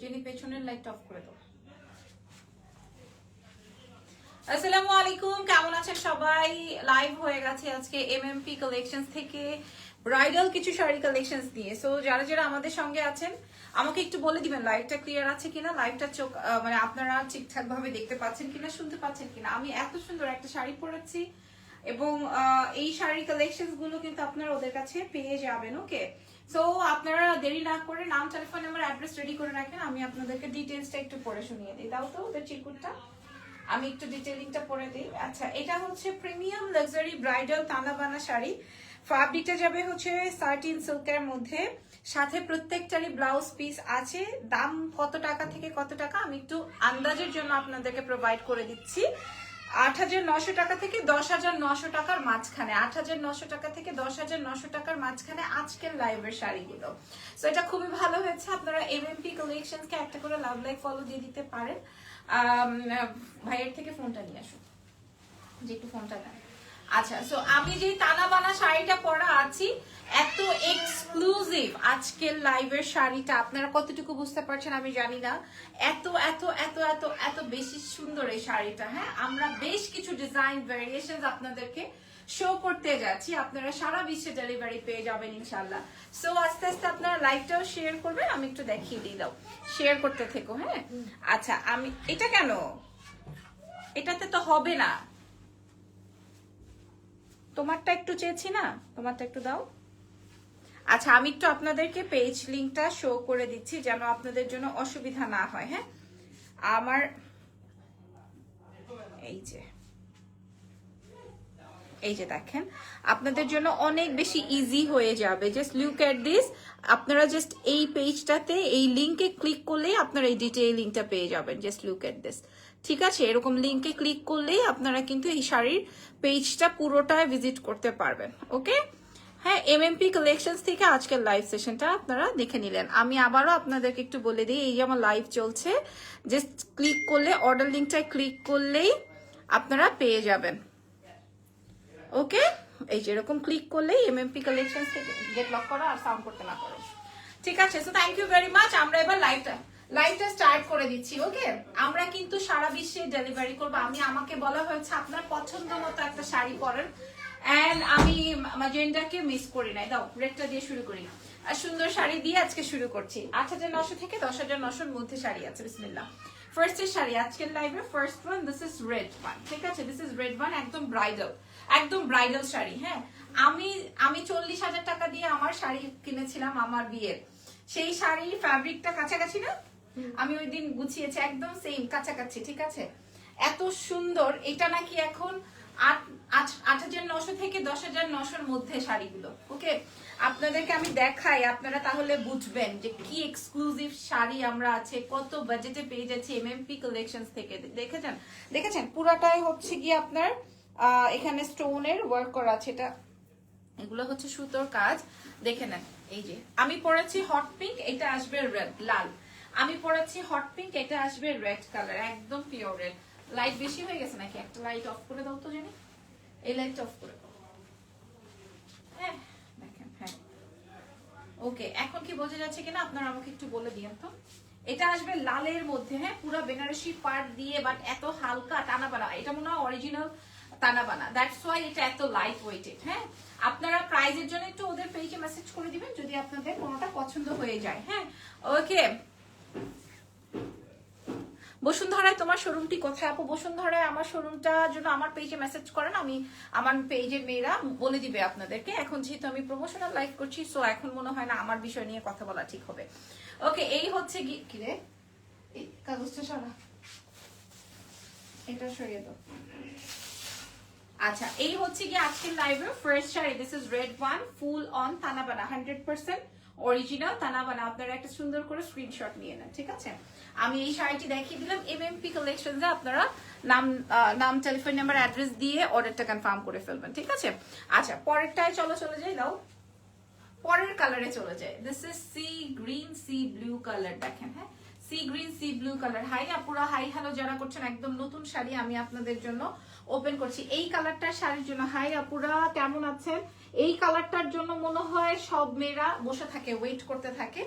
Jenny পেছনের light off করে দাও। আসসালামু আলাইকুম, কেমন আছেন সবাই? লাইভ হয়ে গেছে আজকে এমএমপি কালেকশনস থেকে ব্রাইডাল কিছু শাড়ি কালেকশনস দিয়ে সো যারা যারা আমাদের সঙ্গে আছেন, আমাকে একটু বলে দিবেন লাইভটা ক্লিয়ার আছে কিনা? লাইভটা চোখ মানে আপনারা ঠিকঠাক ভাবে দেখতে পাচ্ছেন কিনা, শুনতে পাচ্ছেন কিনা? আমি এত সুন্দর একটা শাড়ি পরেছি এবং এই শাড়ির কালেকশনসগুলো কিন্তু আপনারা ওদের কাছে পেয়ে যাবেন ওকে সো আপনারা দেরি না করে নাম টেলিফোন নাম্বার অ্যাড্রেস রেডি করে রাখেন। আমি আপনাদেরকে ডিটেলসটা একটু পড়ে শুনিয়ে দিই। দাও তো ওদের চিরকুটটা। আমি একটু ডিটেলিংটা পরে দিই। আচ্ছা এটা হচ্ছে premium luxury bridal Tanabana sari. ফ্যাব্রিকটা যাবে হচ্ছে সার্টিন সিল্কের মধ্যে। সাথে প্রত্যেকটারই ব্লাউজ পিস আছে। দাম কত টাকা থেকে কত টাকা, আমি একটু আন্দাজের জন্য আপনাদেরকে প্রোভাইড করে দিচ্ছি। আট হাজার নশো টাকা থেকে দশ হাজার নশো টাকার মাঝখানে, আট হাজার নশো টাকা থেকে দশ হাজার নশো টাকার মাঝখানে আজকের লাইভের শাড়িগুলো। সো এটা খুবই ভালো হয়েছে। আপনারা এমএমপি কালেকশনকে একটা করে লাভ লাইক ফলো দিয়ে দিতে পারেন। ভাইয়ের থেকে ফোনটা নিয়ে আসুন। যে একটু ফোনটা দেন আচ্ছা সো আমি যে তানা বানা শাড়িটা পরা আছি এত এক্সক্লুসিভ আজকের লাইভের শাড়িটা। আপনারা কতটুকু বুঝতে পারছেন আমি জানি না। এত এত এত এত এত বেশি সুন্দর এই শাড়িটা হ্যাঁ? আমরা বেশ কিছু ডিজাইন ভেরিয়েশন আপনাদেরকে শো করতে যাচ্ছি। আপনারা সারা বিশ্বে ডেলিভারি পেয়ে যাবেন ইনশাল্লাহ সো আস্তে আস্তে আপনারা লাইভটাও শেয়ার করবেন, আমি একটু দেখিয়ে দিই দাও। শেয়ার করতে থেকো হ্যাঁ? আচ্ছা আমি, এটা কেন? এটাতে তো হবে না। তোমারটা একটু চেয়েছি না? তোমারটা একটু দাও। আচ্ছা আমি একটু আপনাদেরকে পেজ লিঙ্কটা শো করে দিচ্ছি যেন আপনাদের জন্য অসুবিধা না হয় হ্যাঁ? আমার এই যে এই যে দেখেন, আপনাদের জন্য অনেক বেশি ইজি হয়ে যাবে। জাস্ট লুক এট দিস আপনারা জাস্ট এই পেজটাতে এই লিংকে ক্লিক করলেই আপনারা এই ডিটেইলিংটা পেয়ে যাবেন। জাস্ট লুক এট দিস ঠিক আছে? এরকম লিঙ্কে ক্লিক করলেই আপনারা কিন্তু এই শাড়ির পেজটা পুরোটায় ভিজিট করতে পারবেন ওকে হ্যাঁ এমএমপি কালেকশনস থেকে আজকের লাইভ সেশনটা আপনারা দেখে নিলেন। আমি আবারও আপনাদেরকে একটু বলে দিই, এই যে আমার লাইভ চলছে জাস্ট ক্লিক করলে অর্ডার লিঙ্কটায় ক্লিক করলেই আপনারা পেয়ে যাবেন। ওকে এই যে এরকম ক্লিক করলেই এমএমপি কালেকশন থেকে গেট লক করো আর সাউন্ড করতে না করো ঠিক আছে so thank you very much আমরা এবার লাইভটা লাইভটা স্টার্ট করে দিচ্ছি ওকে আমরা কিন্তু সারা বিশ্বে ডেলিভারি করব। আমি, আমাকে বলা হয়েছে আপনার পছন্দ মতো একটা শাড়ি পরেন এন্ড আমি ম্যাজেন্ডাকে মিস করি নাই। দাও রেডটা দিয়ে শুরু করি। আর সুন্দর শাড়ি দিয়ে আজকে শুরু করছি। আট হাজার নশো থেকে দশ হাজার নশোর মধ্যে শাড়ি আছে বিসমিল্লাহ। ফার্স্ট এর শাড়ি আজকের লাইভে first one this is red one ঠিক আছে? দিস ইজ রেড ওয়ান একদম ব্রাইডাল একদম ব্রাইডাল শাড়ি হ্যাঁ? আমি আমি চল্লিশ হাজার টাকা দিয়ে আমার শাড়ি কিনেছিলাম আমার বিয়ের। সেই শাড়ির ফ্যাব্রিকটা কাছাকাছি না? আমি ওই দিন গুছিয়েছি একদম সেম কাছাকাছি ঠিক আছে? এত সুন্দর এটা নাকি এখন আট, আট- হাজার নশো থেকে দশ হাজার নশোর মধ্যে শাড়িগুলো। ওকে? আপনাদেরকে আমি দেখাই, আপনারা তাহলে বুঝবেন যে কি এক্সক্লুসিভ শাড়ি আমরা আছে, কত বাজেটে পেয়ে যাচ্ছি এমএমপি কালেকশন থেকে। দেখেছেন? দেখেছেন? পুরাটাই হচ্ছে কি আপনার এখানে স্টোনের ওয়ার্ক করা আছে। এটা, এগুলো হচ্ছে সুতোর কাজ। দেখে নেন, এই যে, আমি পরেছি হট পিঙ্ক এটা আসবে রেড লাল। আমি পরেছি হট পিঙ্ক এটা আসবে রেড কালার একদম পিওর রেড লাইট বেশি হয়ে গেছে নাকি? একটা লাইট অফ করে দাও তো, জানি। এই লাইট অফ করে দাও। হ্যাঁ দেখেন হ্যাঁ। ওকে এখন কি বোঝা যাচ্ছে কিনা? আপনারা আমাকে একটু বলে দিন তো। এটা আসবে লালের মধ্যে হ্যাঁ? পুরো বেনারসি পাট দিয়ে বাট এত হালকা টানা বানা এটা মনে হয় অরিজিনাল টানা বানা দ্যাটস ওয়াই এটা এত লাইট ওয়েটেড হ্যাঁ? আপনারা প্রাইজের জন্য একটু ওদের পেজে মেসেজ করে দিবেন, যদি আপনাদের কোনোটা পছন্দ হয়ে যায় হ্যাঁ? ওকে বসুন্ধরায় তোমার শোরুমটি কোথায়? আপু, বসুন্ধরায় আমার শোরুমটা জন্য আমার পেজে মেসেজ করেন আমি আমার পেজের মেয়েরা বলে দিবে আপনাদেরকে। এখন যেহেতু আমি প্রমোশনাল লাইভ করছি সো এখন মনে হয় না আমার বিষয় নিয়ে কথা বলা ঠিক হবে। ওকে এই হচ্ছে কি কি রে? এই কাগজটা সরা। এটা সরিয়ে দাও। আচ্ছা এই হচ্ছে কি আজকের লাইভে fresh sari. This is red one full on Tanabana hundred percent original তা না মানে আপনারা একটা সুন্দর করে স্ক্রিনশট নিয়ে নেন, ঠিক আছে? আমি এই শাড়িটি দেখিয়ে দিলাম এমএমপি কালেকশনসে আপনারা নাম নাম টেলিফোন নাম্বার অ্যাড্রেস দিয়ে অর্ডারটা কনফার্ম করে ফেলবেন, ঠিক আছে? আচ্ছা পরেরটায় চলো, চলে যাই, দাও। পরের কালারে চলে যায় this is sea green sea blue colour দেখেন হ্যাঁ? Sea green sea blue colour hi আপুরা হাই হ্যালো যারা করছেন, একদম নতুন শাড়ি আমি আপনাদের জন্য ওপেন করছি। এই কালারটা শাড়ির জন্য। হাই আপুরা, কেমন আছেন? এই কালারটার জন্য মনে হয় সব মেয়েরা বসে থাকে ওয়েট করতে থাকে।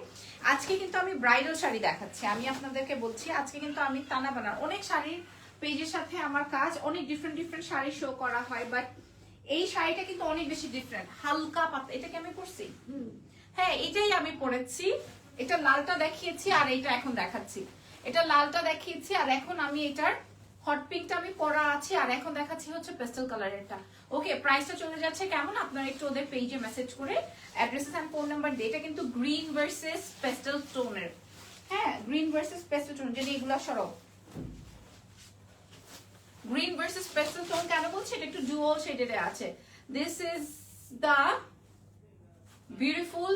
আজকে কিন্তু আমি ব্রাইডাল শাড়ি দেখাচ্ছি। আমি আপনাদেরকে বলছি আজকে কিন্তু আমি টানা বানার অনেক শাড়ির পেজের সাথে আমার কাজ অনেক ডিফারেন্ট ডিফারেন্ট শাড়ি শো করা হয় বাট এই শাড়িটা কিন্তু অনেক বেশি ডিফারেন্ট হালকা পাতলা। এটা কি আমি পরছি? হ্যাঁ এটাই আমি পরেছি। এটা লালটা দেখিয়েছি আর এটা এখন দেখাচ্ছি। এটা লালটা দেখিয়েছি আর এখন আমি এটার হট পিঙ্কটা আমি পরা আছে, আর এখন দেখাচ্ছি হচ্ছে পেস্টেল কালারেরটা ওকে প্রাইসটা চলে যাচ্ছে কেমন? আপনারা একটু ওদের পেজে মেসেজ করে অ্যাড্রেসেস অ্যান্ড ফোন নাম্বার দিয়ে এটা কিন্তু গ্রিন ভার্সেস পেস্টেল টোনের হ্যাঁ গ্রিন ভার্সেস পেস্টেল টোন যদি এগুলা সরব গ্রিন ভার্সেস পেস্টেল টোন কেন বলছি? এটা একটু ডুয়াল শেডেড আছে। This is the beautiful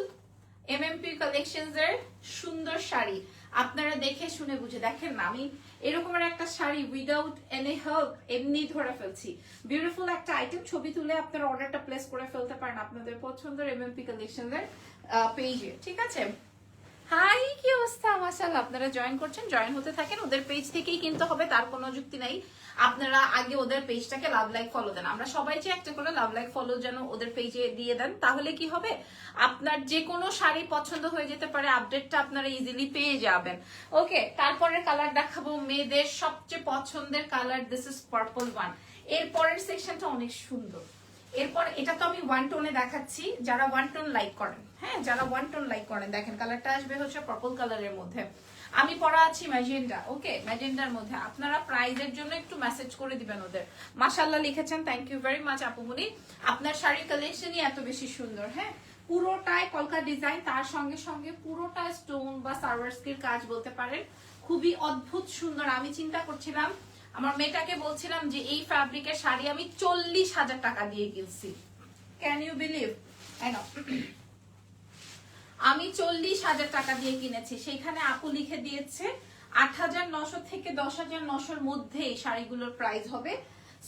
MMP collections এর সুন্দর শাড়ি। আপনারা দেখে শুনে বুঝে, দেখেন না, আমি এরকমের একটা শাড়ি উইদাউট এনি হেল্প এমনি ধরে ফেলছি। বিউটিফুল একটা আইটেম ছবি তুলে আপনারা অর্ডারটা প্লেস করে ফেলতে পারেন আপনাদের পছন্দের এমএমপি কালেকশনের পেজে ঠিক আছে? হাই, কি অবস্থা? মাশাআল্লাহ, আপনারা জয়েন করছেন জয়েন হতে থাকেন, ওদের পেজ থেকেই কিনতে হবে, তার কোনো যুক্তি নাই। আপনারা আগে ওদের পেজটাকে লাভ লাইক ফলো দেন। আমরা সবাই যে একটা করে লাভ লাইক ফলো যেন ওদের পেজে দিয়ে দেন, তাহলে কি হবে? আপনার যে কোনো শাড়ি পছন্দ হয়ে যেতে পারে আপডেটটা আপনারা ইজিলি পেয়ে যাবেন। ওকে তারপরে কালার দেখাবো, মেয়েদের সবচেয়ে পছন্দের কালার দিস ইজ পার্পল ওয়ানের পরের সেকশনটা অনেক সুন্দর। এরপর এটা তো আমি ওয়ান টোনে দেখাচ্ছি, যারা ওয়ান টোন লাইক করেন। হ্যাঁ যারা ওয়ান টোন লাইক করেন, দেখেন কালারটা আসবে হচ্ছে পার্পল কালারের মধ্যে। আমি পড়া আছি ম্যাজেন্ডা ওকে ম্যাজেন্ডার মধ্যে। আপনারা প্রাইজের জন্য একটু মেসেজ করে দিবেন ওদের। মাশাল্লাহ লিখেছেন থ্যাংক ইউ ভেরি মাচ আপুমনি আপনার শাড়ির কালেকশনই এত বেশি সুন্দর হ্যাঁ? পুরোটাই কলকা ডিজাইন তার সঙ্গে সঙ্গে পুরোটা স্টোন বা সার্ভার সার্ভার্সকির কাজ বলতে পারেন। খুবই অদ্ভুত সুন্দর, আমি চিন্তা করছিলাম, আমার মেয়েটাকে বলছিলাম যে এই ফ্যাব্রিকের শাড়ি আমি চল্লিশ হাজার টাকা দিয়ে কিনছি। ক্যান ইউ বিলিভ আমি চল্লিশ হাজার টাকা দিয়ে কিনেছি। সেখানে আপু লিখে দিয়েছে, আট হাজার নশো থেকে দশ হাজার নশোর মধ্যে এই শাড়িগুলোর প্রাইস হবে।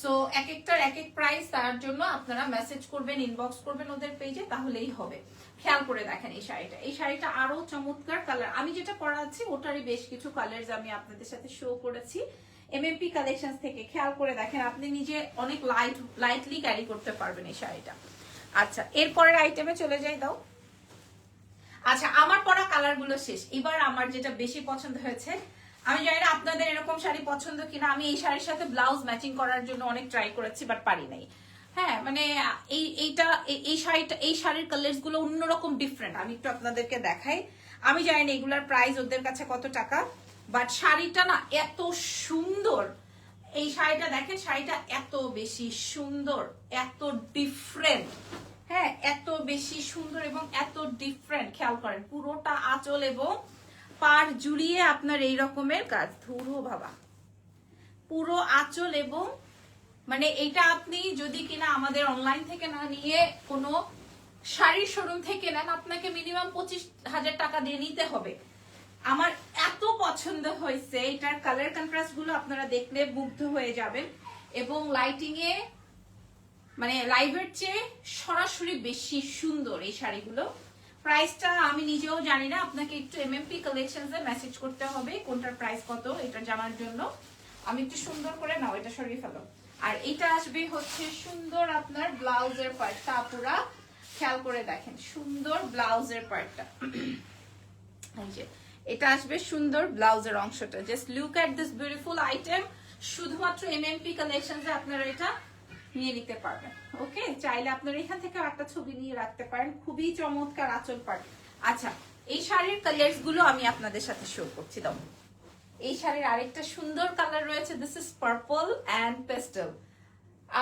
সো এক একটার এক এক প্রাইস তার জন্য আপনারা মেসেজ করবেন ইনবক্স করবেন ওদের পেজে তাহলেই হবে। খেয়াল করে দেখেন এই শাড়িটা। এই শাড়িটা আরও চমৎকার কালার আমি যেটা পরাচ্ছি ওটারই বেশ কিছু কালার আমি আপনাদের সাথে শো করেছি। এমএমপি কালেকশন থেকে। খেয়াল করে দেখেন, আপনি নিজে অনেক লাইট লাইটলি ক্যারি করতে পারবেন এই শাড়িটা। আচ্ছা এরপরের আইটেমে চলে যাই দাও। আচ্ছা আমার পরা কালারগুলো শেষ। এবার আমার যেটা বেশি পছন্দ হয়েছে, আমি জানি না আপনাদের এরকম শাড়ি পছন্দ কিনা, আমি এই শাড়ির সাথে ব্লাউজ ম্যাচিং করার জন্য অনেক ট্রাই করেছি বাট পারি নাই। হ্যাঁ মানে এই, এইটা, এই- এই শাড়িটা, এই শাড়ির কালার্সগুলো অন্যরকম ডিফারেন্ট আমি একটু আপনাদেরকে দেখাই। আমি জানি না এগুলার প্রাইস ওদের কাছে কত টাকা বাট শাড়িটা না এত সুন্দর। এই শাড়িটা দেখেন, শাড়িটা এত বেশি সুন্দর, এত ডিফারেন্ট হ্যাঁ এত বেশি সুন্দর এবং এত ডিফারেন্ট খেয়াল করেন, পুরোটা আঁচল এবং পার জুড়িয়ে আপনার এই রকমের কাজ। ধুরো বাবা। পুরো আঁচল এবং মানে এটা আপনি যদি কিনা আমাদের অনলাইন থেকে না নিয়ে কোনো শাড়ির শোরুম থেকে নেন, আপনাকে মিনিমাম পঁচিশ হাজার টাকা দিয়ে নিতে হবে। আমার এত পছন্দ হয়েছে, এটার কালার কন্ট্রাস্টগুলো আপনারা দেখলে মুগ্ধ হয়ে যাবেন এবং লাইটিং এ মানে লাইভের চেয়ে সরাসরি বেশি সুন্দর এই শাড়িগুলো। প্রাইসটা আমি নিজেও জানি না, আপনাকে একটু এমএমপি কালেকশন এ মেসেজ করতে হবে, কোনটার প্রাইস কত, এটা জানার জন্য। আমি একটু সুন্দর করে, নাও, এটা সরিয়ে ফেলো। আর এটা আসবে হচ্ছে সুন্দর আপনার ব্লাউজের পার্টটা। আপুরা খেয়াল করে দেখেন, সুন্দর ব্লাউজের পার্টটা। এটা আসবে সুন্দর ব্লাউজের অংশটা। Just look at this beautiful item শুধুমাত্র এমএমপি কালেকশনসে আপনারা এটা নিয়ে নিতে পারবেন। ওকে চাইলে আপনারা এখান থেকে একটা ছবি নিয়ে রাখতে পারেন। খুবই চমৎকার আঁচল পাট আচ্ছা এই শাড়ির কালার্সগুলো আমি আপনাদের সাথে শো করছি, দাও। এই শাড়ির আরেকটা সুন্দর কালার রয়েছে। This is purple and pastel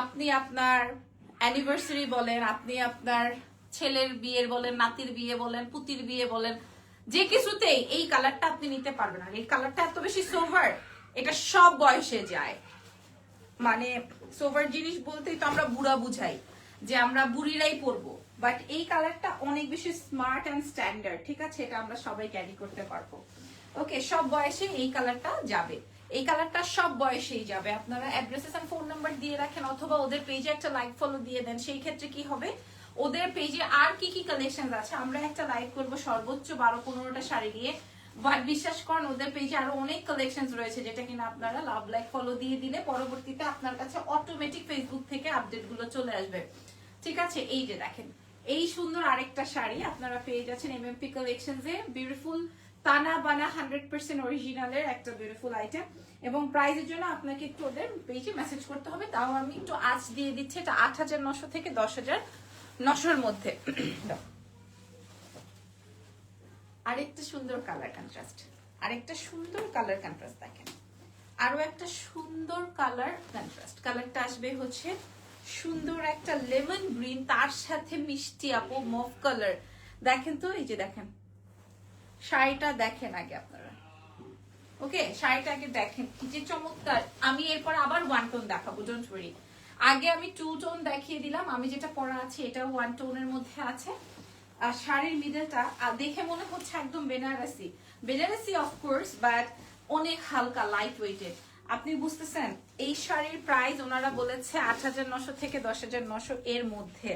আপনি আপনার অ্যানিভার্সারি বলেন, আপনি আপনার ছেলের বিয়ের বলেন, নাতির বিয়ে বলেন, পুতির বিয়ে বলেন, যে কিছুতেই এই কালারটা আপনি নিতে পারবেন। আর এই কালারটা এত বেশি সোভার এটা সব বয়সে যায়। মানে সোভার জিনিস বলতেই তো আমরা বুড়া বুঝাই, যে আমরা বুড়িরাই পরবো। বাট এই কালারটা অনেক বেশি স্মার্ট অ্যান্ড স্ট্যান্ডার্ড ঠিক আছে? এটা আমরা সবাই ক্যারি করতে পারব। ওকে সব বয়সে এই কালারটা যাবে। এই কালারটা সব বয়সেই যাবে। আপনারা অ্যাড্রেসেস এন্ড ফোন নাম্বার দিয়ে রাখেন, অথবা ওদের পেজে একটা লাইক ফলো দিয়ে দেন, সেই ক্ষেত্রে কি হবে? ওদের পেজে আর কি কি কালেকশন আছে? আমরা একটা লাইক করব সর্বোচ্চ বারো পনেরোটা শাড়ি দিয়ে বাট বিশ্বাস করেন, ওদের পেজে আরও অনেক কালেকশন রয়েছে যেটা কিনা আপনারা লাভ লাইক ফলো দিয়ে দিলে পরবর্তীতে আপনার কাছে অটোমেটিক ফেসবুক থেকে আপডেটগুলো চলে আসবে। ঠিক আছে? এই যে দেখেন, এই সুন্দর আরেকটা শাড়ি আপনারা পেয়ে যাচ্ছেন এমএমপি কালেকশনস এ। বিউটিফুল তানা বানা হান্ড্রেড পার্সেন্ট অরিজিনালের একটা বিউটিফুল আইটেম এবং প্রাইজের জন্য আপনাকে একটু ওদের পেজে মেসেজ করতে হবে। তাও আমি একটু আজ দিয়ে দিচ্ছি, এটা আট হাজার নশো থেকে দশ হাজার নশোর মধ্যে। আরেকটা সুন্দর কালার কন্ট্রাস্ট আরেকটা সুন্দর কালার কন্ট্রাস্ট দেখেন। আরও একটা সুন্দর কালার কন্ট্রাস্ট কালারটা আসবে হচ্ছে সুন্দর একটা লেমন গ্রিন তার সাথে মিষ্টি আপু মফ কালার দেখেন তো, এই যে দেখেন। শাড়িটা দেখেন আগে আপনারা। ওকে শাড়িটা আগে দেখেন। কি যে চমৎকার। আমি এরপর আবার ওয়ান টোন দেখাবো ডোন্ট ওয়ারি আগে আমি টু টোন দেখিয়ে দিলাম। আমি যেটা পরা আছে এটা ওয়ান টোনের মধ্যে আছে। শাড়ির মিডলটা দেখে মনে হচ্ছে একদম বেনারসি। বেনারসি অফকোর্স বাট অনেক হালকা লাইট ওয়েটেড আপনি বুঝতেছেন, এই শাড়ির প্রাইস ওনারা বলেছে আট হাজার নশো থেকে দশ হাজার নশো এর মধ্যে।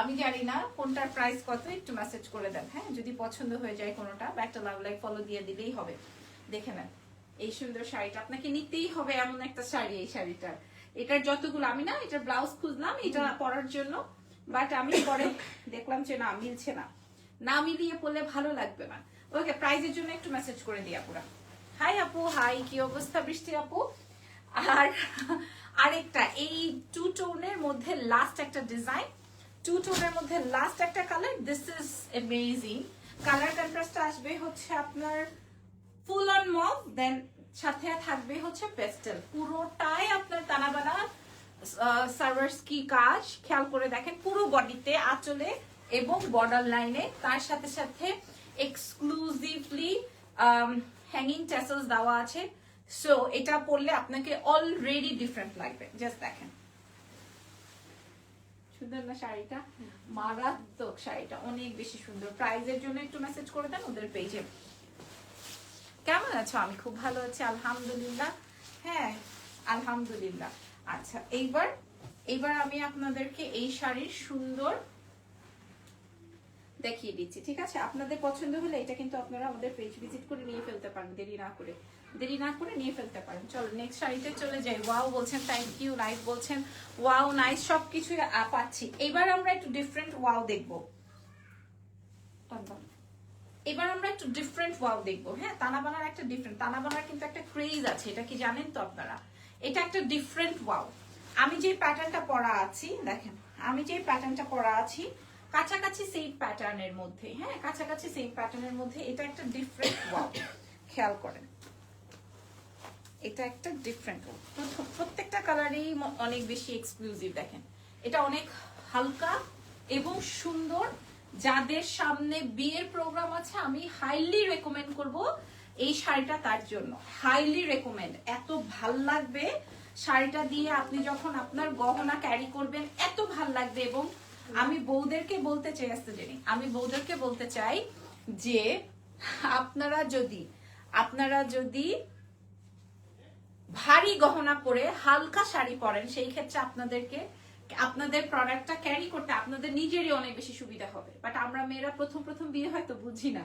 আমি জানি না কোনটার প্রাইস কত, একটু মেসেজ করে দেন হ্যাঁ? যদি পছন্দ হয়ে যায় কোনোটা, বা একটা লাভ লাইক ফলো দিয়ে দিলেই হবে। দেখে নেন, এই সুন্দর শাড়িটা আপনাকে নিতেই হবে এমন একটা শাড়ি, এই শাড়িটার। এটার যতগুলো, আমি না, এটার ব্লাউজ খুঁজলাম, এটা পরার জন্য বাট আমি পরে দেখলাম যে না, মিলছে না। না মিলিয়ে পড়লে ভালো লাগবে না। ওকে প্রাইজের জন্য একটু মেসেজ করে দিই আপুরা। হাই আপু হাই কি অবস্থা বৃষ্টি আপু? আর আরেকটা, এই টু টোনের মধ্যে লাস্ট একটা ডিজাইন টু টোনের মধ্যে লাস্ট একটা colour this is amazing colour contrast আসবে হচ্ছে আপনার ফুল অন মভ দেন সাথে থাকবে হচ্ছে পেস্টেল পুরোটাই আপনার তানাবানা সার্ভার্স কি কাজ খেয়াল করে দেখেন পুরো বডিতে আঁচলে এবং বর্ডার লাইনে তার সাথে সাথে এক্সক্লুসিভলি হ্যাঙ্গিং টেসেলস দেওয়া আছে। সো এটা পরলে আপনাকে অলরেডি ডিফারেন্ট লাগবে। জাস্ট দেখেন। সুন্দর না শাড়িটা? মারাত্মক শাড়িটা অনেক বেশি সুন্দর। প্রাইজের জন্য একটু মেসেজ করে দেন ওদের পেজে কেমন আছো? আমি খুব ভালো আছি আলহামদুলিল্লাহ। হ্যাঁ আলহামদুলিল্লাহ। আচ্ছা এইবার এইবার আমি আপনাদেরকে এই শাড়ির সুন্দর দেখিয়ে দিচ্ছি, ঠিক আছে? আপনাদের পছন্দ হলে এটা কিন্তু আপনারা আমাদের পেজ ভিজিট করে নিয়ে ফেলতে পারেন, দেরি না করে। দেরি না করে নিয়ে ফেলতে পারেন। চলো নেক্সট শাড়িতে চলে যাই। ওয়াও বলছেন থ্যাংক ইউ নাইস বলছেন। ওয়াও নাইস সবকিছু পাচ্ছি। এবার আমরা একটু ডিফারেন্ট ওয়াও দেখব। এবার আমরা একটু ডিফারেন্ট ওয়াও দেখব হ্যাঁ? তানাবানার একটা ডিফারেন্ট তানাবানার কিন্তু একটা ক্রেজ আছে, এটা কি জানেন তো আপনারা? এটা একটা ডিফারেন্ট ওয়াও আমি যে প্যাটার্নটা পরা আছি, দেখেন, আমি যে প্যাটার্নটা পরা আছি, কাছাকাছি সেম প্যাটার্নের মধ্যে হ্যাঁ কাছাকাছি সেম প্যাটার্নের মধ্যে এটা একটা ডিফারেন্ট ওয়াও খেয়াল করেন। এটা একটা ডিফারেন্ট প্রত্যেকটা কালারেই অনেক বেশি এক্সক্লুসিভ দেখেন। এটা অনেক হালকা এবং সুন্দর। যাদের সামনে বিয়ের প্রোগ্রাম আছে, আমি হাইলি রেকমেন্ড করব এই শাড়িটা তার জন্য। হাইলি রেকমেন্ড এত ভালো লাগবে শাড়িটা দিয়ে আপনি যখন আপনার গহনা ক্যারি করবেন, এত ভালো লাগবে এবং আমি বউদেরকে বলতে চাই, আসতে আমি বউদেরকে বলতে চাই যে আপনারা যদি আপনারা যদি ভারী গহনা পরে হালকা শাড়ি পরেন, সেই ক্ষেত্রে আপনাদেরকে, আপনাদের প্রোডাক্টটা ক্যারি করতে আপনাদের নিজেরই অনেক বেশি সুবিধা হবে। বাট আমরা মেয়েরা প্রথম প্রথম বিয়ে হয়তো বুঝি না।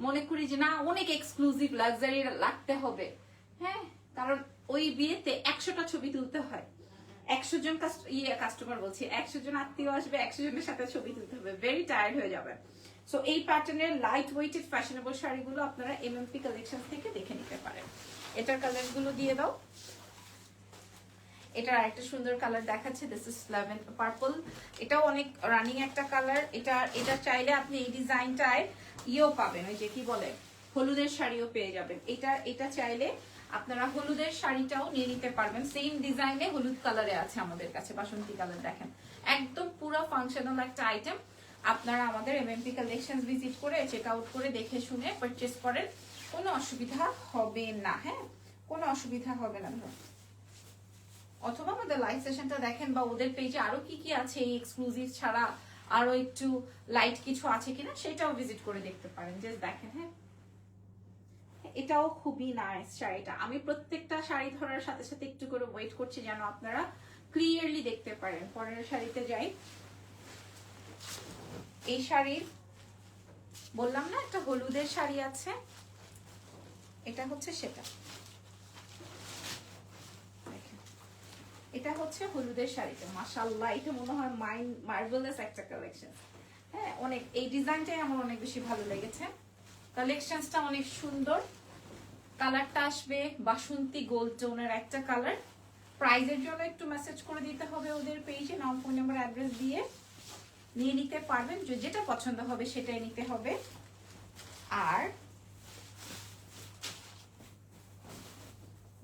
মনে করি যে না, অনেক এক্সক্লুসিভ লাক্সারি লাগতে হবে। হ্যাঁ? কারণ ওই বিয়েতে একশোটা ছবি তুলতে হয়। একশো জন ইয়ে কাস্টমার বলছি, একশো জন আত্মীয় আসবে, একশো জনের সাথে ছবি তুলতে হবে। ভেরি টায়ার্ড হয়ে যাবে। সো এই প্যাটার্নের লাইট ওয়েটেড ফ্যাশনেবল শাড়িগুলো আপনারা এমএমপি কালেকশন থেকে দেখে নিতে পারেন। এটার কালারগুলো দিয়ে দাও। এটার আরেকটা সুন্দর কালার দেখাচ্ছে। দিস ইজ লেভেন পার্পল এটাও অনেক রানিং একটা কালার এটা এটা চাইলে আপনি এই ডিজাইনটায় ইয়েও পাবেন, ওই যে কি বলে, হলুদের শাড়িও পেয়ে যাবেন। এটা এটা চাইলে আপনারা হলুদের শাড়িটাও নিয়ে নিতে পারবেন। সেম ডিজাইনে হলুদ কালারে আছে আমাদের কাছে, বাসন্তী কালার দেখেন। একদম পুরো ফাংশনাল একটা আইটেম আপনারা আমাদের এমএমপি কালেকশন ভিজিট করে চেক আউট করে দেখে শুনে পারচেস করেন। কোনো অসুবিধা হবে না হ্যাঁ? কোনো অসুবিধা হবে না। অথবা আমাদের লাইভ সেশনটা দেখেন বা ওদের পেজে আরও কি কি আছে, এই এক্সক্লুসিভ ছাড়া আরও একটু লাইট কিছু আছে কিনা সেটাও ভিজিট করে দেখতে পারেন। জাস্ট দেখেন হ্যাঁ। এটাও খুবই নাইস শাড়িটা। আমি প্রত্যেকটা শাড়ি ধরার সাথে সাথে একটু করে ওয়েট করছি যেন আপনারা ক্লিয়ারলি দেখতে পারেন। পরের শাড়িতে যাই। এই শাড়ির, বললাম না একটা হলুদের শাড়ি আছে? এটা হচ্ছে সেটা। এটা হচ্ছে হলুদের শাড়িটা মাশাল্লাহ এটা মনে হয় মাইন্ড মার্ভেলাস একটা কালেকশন হ্যাঁ অনেক এই ডিজাইনটাই আমার অনেক বেশি ভালো লেগেছে। কালেকশনসটা অনেক সুন্দর। কালারটা আসবে বাসন্তী গোল্ড টোনের একটা কালার প্রাইজের জন্য একটু মেসেজ করে দিতে হবে ওদের পেজে নাম ফোন নাম্বার অ্যাড্রেস দিয়ে। নিয়ে নিতে পারবেন যেটা পছন্দ হবে সেটাই নিতে হবে। আর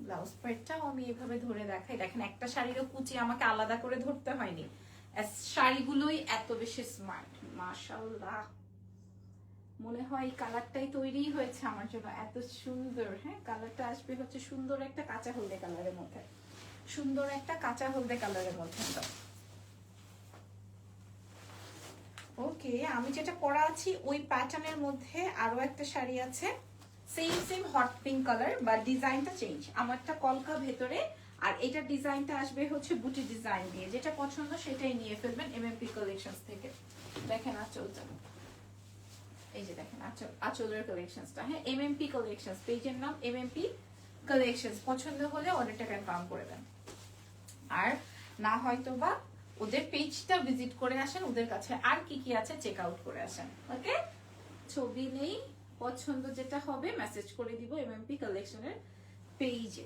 ব্লাউজ প্যাডটাও আমি এভাবে ধরে দেখাই। দেখেন, একটা শাড়িরও কুচি আমাকে আলাদা করে ধরতে হয়নি। শাড়িগুলোই এত বেশি স্মার্ট মাশাল্লাহ মনে হয় কালারটাই তৈরি হয়েছে আমার জন্য। এত সুন্দর হ্যাঁ? কালারটা আসবে হচ্ছে সুন্দর একটা কাঁচা হলদে কালারের মধ্যে। সুন্দর একটা কাঁচা হলদে কালারের মধ্যে। ওকে আমি যেটা পরা আছি, ওই প্যাটার্নের মধ্যে আরও একটা শাড়ি আছে। Same same hot pink colour বা ডিজাইনটা চেঞ্জ আমারটা কলকা ভেতরে, আর এটা ডিজাইনটা আসবে হচ্ছে বুটি ডিজাইন দিয়ে। যেটা পছন্দ সেটাই নিয়ে ফেলবেন এমএমপি কালেকশনস থেকে। দেখেন আঁচলটা এই যে দেখেন আঁচল, আঁচলের কালেকশনসটা হ্যাঁ এমএমপি কালেকশনস পেজের নাম এমএমপি কালেকশনস পছন্দ হলে অর্ডারটা কনফার্ম করে দেন আর না হয়তো বা ওদের পেজটা ভিজিট করে আসেন, ওদের কাছে আর কি কি আছে চেক আউট করে আসেন। ওকে ছবি নেই পছন্দ যেটা হবে মেসেজ করে দিব এমএমপি কালেকশনের পেজে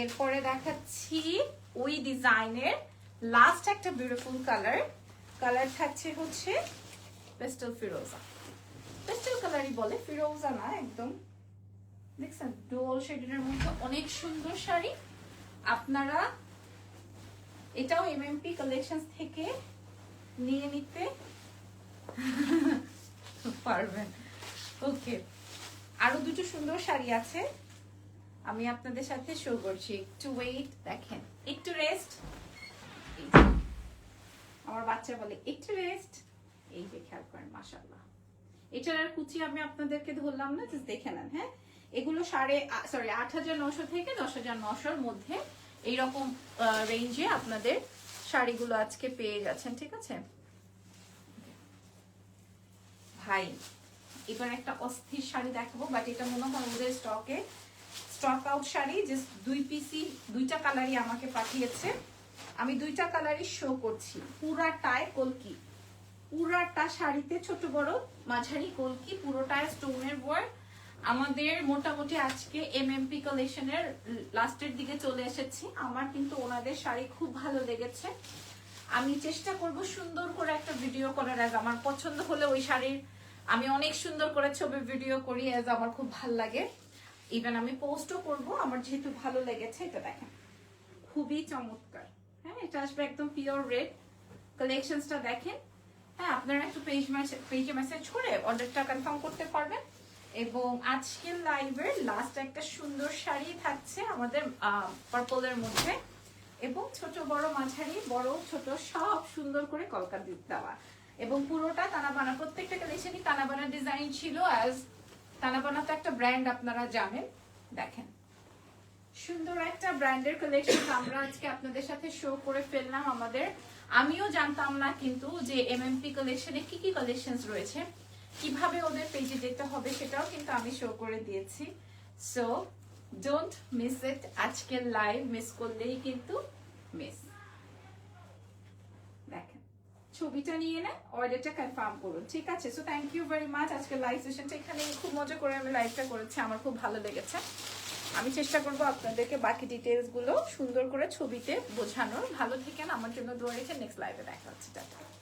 এরপরে দেখাচ্ছি ওই ডিজাইনের লাস্ট একটা বিউটিফুল কালার কালার থাকছে হচ্ছে পেস্টেল ফিরোজা পেস্টেল কালারই বলে ফিরোজা না একদম। দেখছেন ডোল শেডের মধ্যে অনেক সুন্দর শাড়ি। আপনারা এটাও এমএমপি কালেকশন থেকে নিয়ে নিতে পারবেন। ওকে। আরও দুটো সুন্দর শাড়ি আছে। আমি আপনাদের সাথে শো করছি। একটু ওয়েট দেখেন। একটু রেস্ট আমার বাচ্চা বলে, একটু রেস্ট এই যে, খেয়াল করেন মাসাল্লাহ এটার আর কুচি আমি আপনাদেরকে ধরলাম না জাস্ট দেখে নেন হ্যাঁ? এগুলো সাড়ে সরি আট হাজার নশো থেকে দশ হাজার নশোর মধ্যে এইরকম রেঞ্জে আপনাদের শাড়িগুলো আজকে পেয়ে যাচ্ছেন, ঠিক আছে? ভাই এবার একটা অস্থির শাড়ি দেখাবো বাট এটা মনে হয় ওদের স্টকে স্টক আউট শাড়ি জাস্ট দুই পিসি দুইটা কালারই আমাকে পাঠিয়েছে। আমি দুইটা কালারই শো করছি। পুরাটায় কলকি। পুরাটা শাড়িতে ছোট বড় মাঝারি কলকি পুরোটায় স্টোনের ওয়ার্ক আমাদের মোটামুটি আজকে এমএমপি কালেকশনের লাস্টের দিকে চলে এসেছি। আমার কিন্তু ওনাদের শাড়ি খুব ভালো লেগেছে। আমি চেষ্টা করব সুন্দর করে একটা ভিডিও করার আগে। আমার পছন্দ হলে ওই শাড়ির আমি অনেক সুন্দর করে ছবি ভিডিও করি অ্যাজ আমার খুব ভালো লাগে। ইভেন আমি পোস্টও করব, আমার যেহেতু ভালো লেগেছে, এটা দেখেন। খুবই চমৎকার। হ্যাঁ এটা আসবে একদম পিওর রেড কালেকশনসটা দেখেন। হ্যাঁ আপনারা একটু পেজ পেজে মেসেজ করে অর্ডারটা কনফার্ম করতে পারবেন। এবং আজকের লাইভের লাস্ট একটা সুন্দর শাড়ি থাকছে আমাদের পার্পলের মধ্যে। এবং ছোট বড় মাঝারি, বড় ছোট সব সুন্দর করে কলকা দেওয়া। এবং পুরোটা তানাবানা, প্রত্যেকটা কালেকশনই তানাবানা ডিজাইন ছিল অ্যাজ তানাবানা তো একটা ব্র্যান্ড আপনারা জানেন, দেখেন। সুন্দর একটা ব্র্যান্ডের কালেকশন আমরা আজকে আপনাদের সাথে শো করে ফেললাম আমাদের। আমিও জানতাম না কিন্তু যে এমএমপি কালেকশনে কি কি কালেকশনস রয়েছে, কীভাবে ওদের পেজে যেতে হবে সেটাও কিন্তু আমি শো করে দিয়েছি। সো ডোন্ট মিস ইট আজকের লাইভ মিস করলেই কিন্তু মিস ছবিটা নিয়ে না অর্ডারটা কনফার্ম করুন। ঠিক আছে? So thank you very much আজকে লাইভ সেশনটা এখানে খুব মজা করে আমি লাইভটা করেছি, আমার খুব ভালো লেগেছে। আমি চেষ্টা করব আপনাদেরকে বাকি ডিটেলসগুলো সুন্দর করে ছবিতে বোঝানোর। ভালো থেকে আমার জন্য দৌড়েছে নেক্সট লাইভে দেখা হচ্ছে। টাটা।